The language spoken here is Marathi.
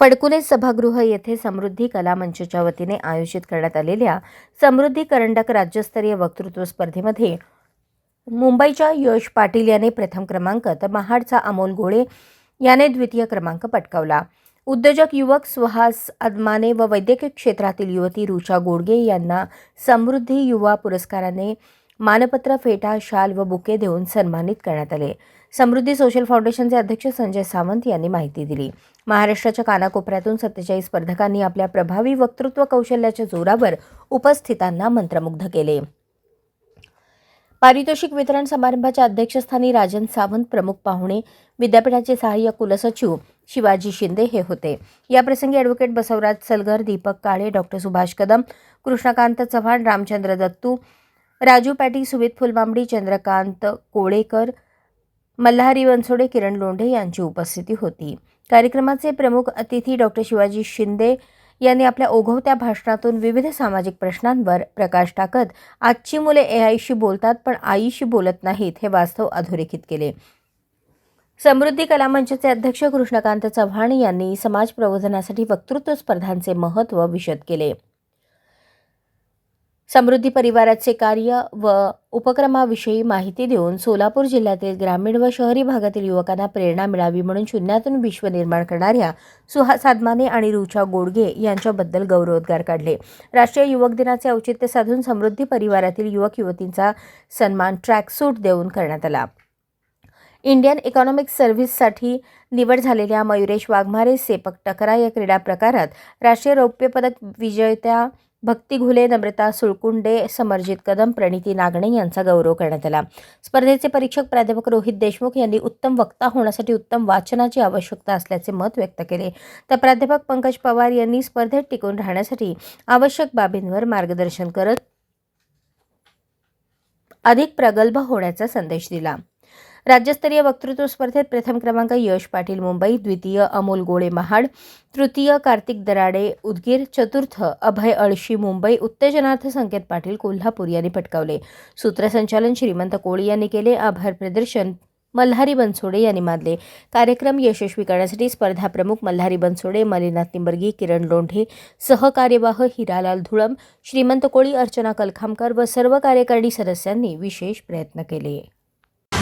फडकुले सभागृह येथे समृद्धी कला मंचच्या वतीने आयोजित करण्यात आलेल्या समृद्धी करंडक राज्यस्तरीय वक्तृत्व स्पर्धेमध्ये मुंबईच्या यश पाटील याने प्रथम क्रमांक तर महाडचा अमोल गोळे याने द्वितीय क्रमांक पटकावला. उद्योजक युवक सुहास अदमाने व वैद्यकीय क्षेत्रातील युवती रुचा गोडगे यांना समृद्धी युवा पुरस्काराने मानपत्र फेटा शाल व बुके देऊन सन्मानित करण्यात आले. समृद्धी सोशल फाउंडेशनचे अध्यक्ष संजय सावंत यांनी माहिती दिली. महाराष्ट्राच्या कानाकोपऱ्यातून सत्तेचाळीस स्पर्धकांनी आपल्या प्रभावी वक्तृत्व कौशल्याच्या जोरावर उपस्थितांना मंत्रमुग्ध केले. पारितोषिक वितरण समारंभाच्या अध्यक्षस्थानी राजन सावंत प्रमुख पाहुणे विद्यापीठाचे सहाय्यक कुलसचिव शिवाजी शिंदे हे होते. याप्रसंगी advocate Basavaraj Salgar Deepak Kale doctor Subhash Kadam Krishnakant Chavan Ramchandra Dattu Raju patty Sumit Phulbambadi Chandrakant Kolekar Malhari Bansode Kiran Londhe यांची उपस्थिती होती. कार्यक्रमाचे प्रमुख अतिथी डॉक्टर शिवाजी शिंदे यांनी आपल्या ओघवत्या भाषणातून विविध सामाजिक प्रश्नांवर प्रकाश टाकत आजची मुले ए आईशी बोलतात पण आईशी बोलत नाहीत हे वास्तव अधोरेखित केले. समृद्धी कलामंचचे अध्यक्ष कृष्णकांत चव्हाण यांनी समाज प्रबोधनासाठी वक्तृत्व स्पर्धांचे महत्त्व विशद केले. समृद्धी परिवाराचे कार्य व उपक्रमाविषयी माहिती देऊन सोलापूर जिल्ह्यातील ग्रामीण व शहरी भागातील युवकांना प्रेरणा मिळावी म्हणून शून्यातून विश्व निर्माण करणाऱ्या सुहा साधमाने आणि रुचा गोडगे यांच्याबद्दल गौरवोद्गार काढले. राष्ट्रीय युवक दिनाचे औचित्य साधून समृद्धी परिवारातील युवक युवतींचा सन्मान ट्रॅकसूट देऊन करण्यात आला. इंडियन इकॉनॉमिक सर्व्हिससाठी निवड झालेल्या मयुरेश वाघमारे सेपक टकरा या क्रीडा प्रकारात राष्ट्रीय रौप्य पदक विजेत्या भक्ती घुले नम्रता सुळकुंडे समरजित कदम प्रणिती नागणे यांचा गौरव करण्यात आला. स्पर्धेचे परीक्षक प्राध्यापक रोहित देशमुख यांनी उत्तम वक्ता होण्यासाठी उत्तम वाचनाची आवश्यकता असल्याचे मत व्यक्त केले. तर प्राध्यापक पंकज पवार यांनी स्पर्धेत टिकून राहण्यासाठी आवश्यक बाबींवर मार्गदर्शन करत अधिक प्रगल्भ होण्याचा संदेश दिला. राज्यस्तरीय वक्तृत्व स्पर्धेत प्रथम क्रमांक यश पाटील मुंबई द्वितीय अमोल गोळे महाड तृतीय कार्तिक दराडे उदगीर चतुर्थ अभय अळशी मुंबई उत्तेजनार्थ संकेत पाटील कोल्हापूर यांनी पटकावले. सूत्रसंचालन श्रीमंत कोळी यांनी केले आभार प्रदर्शन मल्हारी बनसोडे यांनी मानले. कार्यक्रम यशस्वी करण्यासाठी स्पर्धा प्रमुख मल्हारी बनसोडे मलिनाथ निंबर्गी किरण लोंढे सहकार्यवाह हिरालाल धुळम श्रीमंत कोळी अर्चना कलखामकर व सर्व कार्यकारिणी सदस्यांनी विशेष प्रयत्न केले.